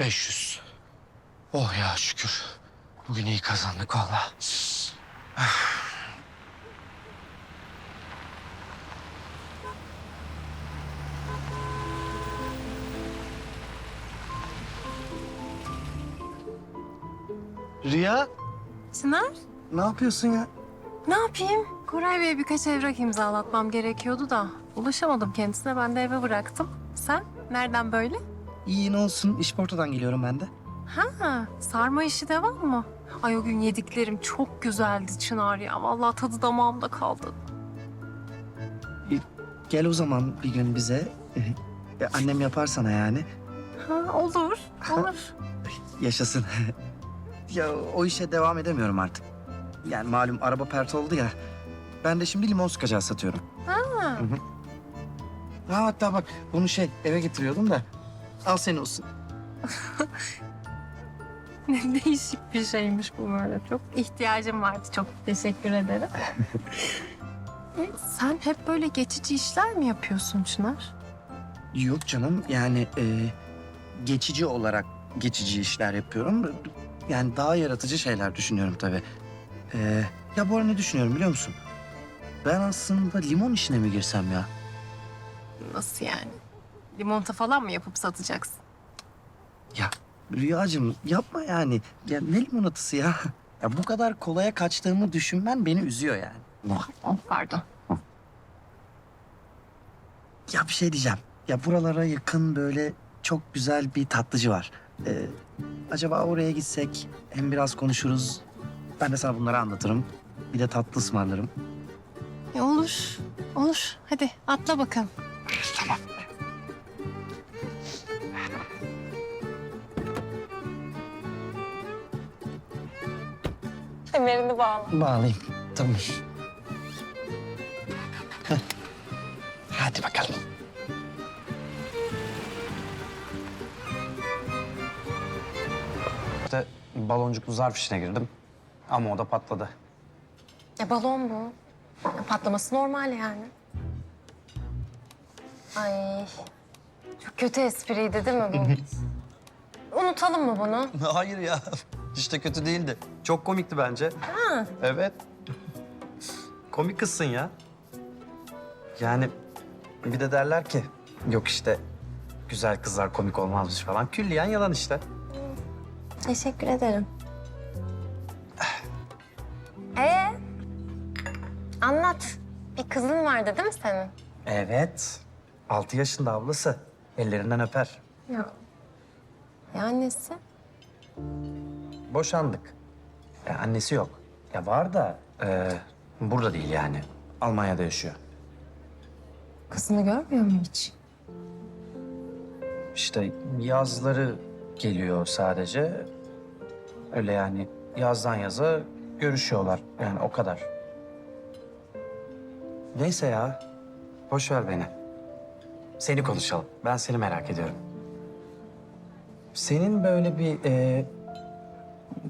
500. Oh ya şükür. Bugün iyi kazandık valla. Rüya Çınar, ne yapıyorsun ya? ne yapayım? Koray Bey'e birkaç evrak imzalatmam gerekiyordu da ulaşamadım kendisine. Ben de eve bıraktım. Sen nereden böyle? İyi ne olsun işportadan geliyorum ben de. Ha, sarma işi devam mı? Ay o gün yediklerim çok güzeldi Çınar ya. Vallahi tadı damağımda kaldı. Gel o zaman bir gün bize. E, Annem yapar sana yani. Ha, olur, olur. Yaşasın. ya o işe devam edemiyorum artık. Yani malum araba pert oldu ya. Ben de şimdi limon sıkacağı satıyorum. Ha, Ha hatta bak bunu şey eve getiriyordum da. Al seni olsun. ne değişik bir şeymiş bu böyle. Çok ihtiyacım vardı. Çok teşekkür ederim. E, Sen hep böyle geçici işler mi yapıyorsun Çınar? Yok canım yani e, geçici olarak geçici işler yapıyorum. Yani daha yaratıcı şeyler düşünüyorum tabii. E, ya bu arada ne düşünüyorum biliyor musun? Ben aslında limon işine mi girsem ya? Nasıl yani? Limonata falan mı yapıp satacaksın? Ya Rüyacığım yapma yani. Ya ne limonatısı ya? Ya bu kadar kolaya kaçtığımı düşünmen beni üzüyor yani. Pardon. Ya bir şey diyeceğim. Ya buralara yakın böyle çok güzel bir tatlıcı var. Ee, acaba oraya gitsek hem biraz konuşuruz. Ben de sana bunları anlatırım. Bir de tatlı ısmarlarım. E, olur, olur. Hadi atla bakalım. Tamam. Kemerini bağla. Bağlayayım. Tamam. Heh. Hadi bakalım. İşte baloncuklu zarf işine girdim. Ama o da patladı. Ya balon bu. Ya patlaması normal yani. Ay. Çok kötü espriydi değil mi bu? Unutalım mı bunu? Hayır ya. Hiç de kötü değildi. Çok komikti bence. Ha. Evet. Komik kızsın ya. Yani bir de derler ki yok işte güzel kızlar komik olmazmış falan. Külliyen yalan işte. Teşekkür ederim. Ee, anlat. Bir kızın vardı değil mi senin? Evet. Altı yaşında ablası. Ellerinden öper. Ya. Ya annesi? Boşandık. Ya annesi yok. Ya var da e, burada değil yani. Almanya'da yaşıyor. Kızını görmüyor mu hiç? İşte yazları geliyor sadece. Öyle yani yazdan yaza görüşüyorlar. Yani o kadar. Neyse ya. Boş ver beni. Seni konuşalım. Ben seni merak ediyorum. Senin böyle bir e,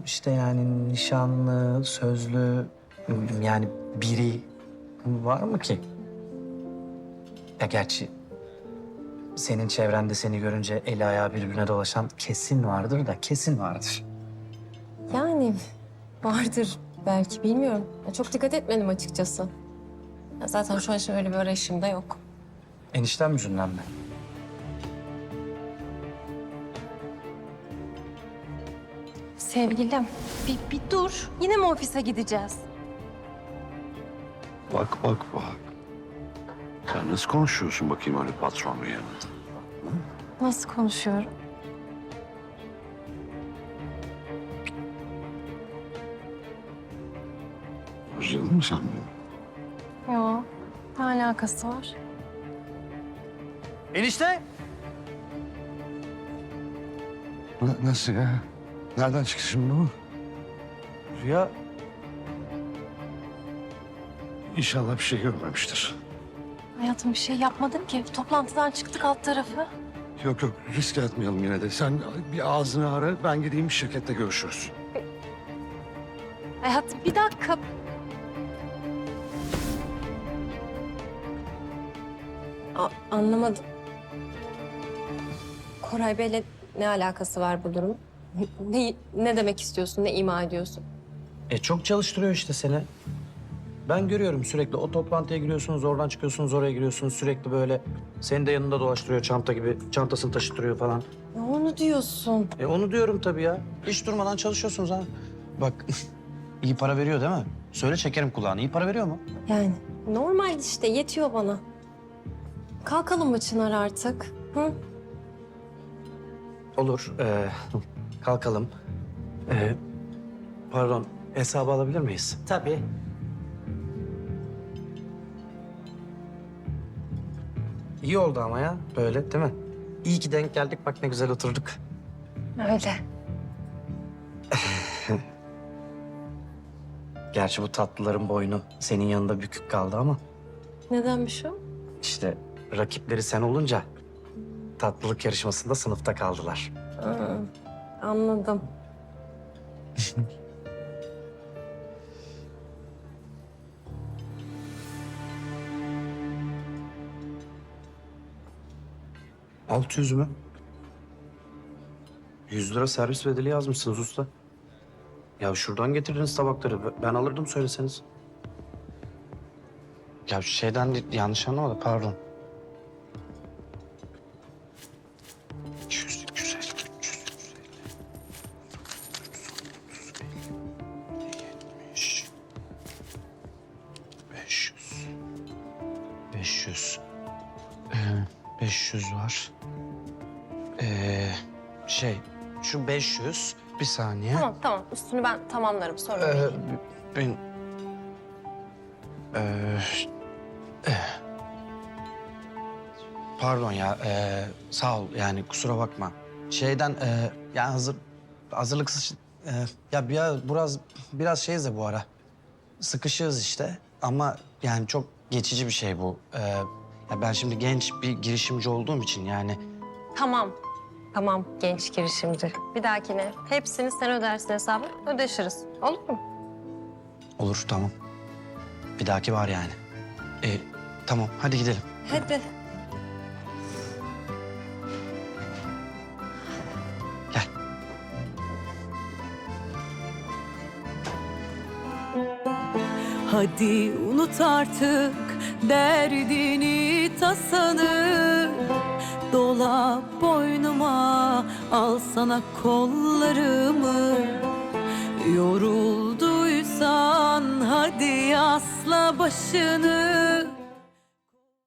işte yani nişanlı, sözlü yani biri var mı ki? Ya gerçi senin çevrende seni görünce eli ayağı birbirine dolaşan kesin vardır da kesin vardır. Yani vardır belki bilmiyorum. Ya çok dikkat etmedim açıkçası. Ya zaten şu an için öyle bir arayışım da yok. Enişten yüzünden mi? Sevgilim bir, bir dur. Yine mi ofise gideceğiz? Bak bak bak. Sen nasıl konuşuyorsun bakayım öyle patronun yanında? Nasıl konuşuyorum? Özledin mi sen beni? Yok. Ne alakası var? Enişte! Na- nasıl ya? Nereden çıktı şimdi bu? Rüya İnşallah bir şey görmemiştir. Hayatım bir şey yapmadım ki. Toplantıdan çıktık alt tarafı. Yok yok risk atmayalım yine de. Sen bir ağzını ara ben gideyim şirkette görüşürüz. Hayatım bir dakika. A- anlamadım. Koray Bey'le ne alakası var bu durum? Ne, ne demek istiyorsun, ne ima ediyorsun? E çok çalıştırıyor işte seni. Ben görüyorum sürekli o toplantıya giriyorsunuz, oradan çıkıyorsunuz, oraya giriyorsunuz. Sürekli böyle seni de yanında dolaştırıyor çanta gibi. Çantasını taşıtırıyor falan. Ne onu diyorsun? E onu diyorum tabii ya. Hiç durmadan çalışıyorsunuz ha. Bak iyi para veriyor değil mi? Söyle çekerim kulağını. İyi para veriyor mu? Yani normal işte, yetiyor bana. Kalkalım mı Çınar artık? Hı? Olur. ee, kalkalım. Ee, pardon hesabı alabilir miyiz? Tabii. İyi oldu ama ya böyle değil mi? İyi ki denk geldik bak ne güzel oturduk. Öyle. Gerçi bu tatlıların boynu senin yanında bükük kaldı ama Nedenmiş o? işte rakipleri sen olunca tatlılık yarışmasında sınıfta kaldılar. Aa, anladım. Altı yüz mü? Yüz lira servis bedeli yazmışsınız usta. Ya şuradan getirdiniz tabakları. Ben alırdım söyleseniz. Ya şeyden de- yanlış anlamadı pardon. Ee, 500 var. Ee, şey, şu 500, bir saniye. Tamam tamam, üstünü ben tamamlarım, sorun Ee, değil. ben... Ee, eh. pardon ya, ee, sağ ol yani kusura bakma. Şeyden, ee, yani hazır, hazırlıksız... ee, ya biraz, biraz, biraz şeyiz de bu ara. Sıkışığız işte ama yani çok geçici bir şey bu. Ee, ya ben şimdi genç bir girişimci olduğum için yani... Tamam. Tamam genç girişimci. Bir dahakine hepsini sen ödersin hesabı, ödeşiriz. Olur mu? Olur tamam. Bir dahaki var yani. Ee, tamam hadi gidelim. Hadi. Gel. Hadi unut artık derdini tasanı Dola boynuma al sana kollarımı. Yorulduysan hadi asla başını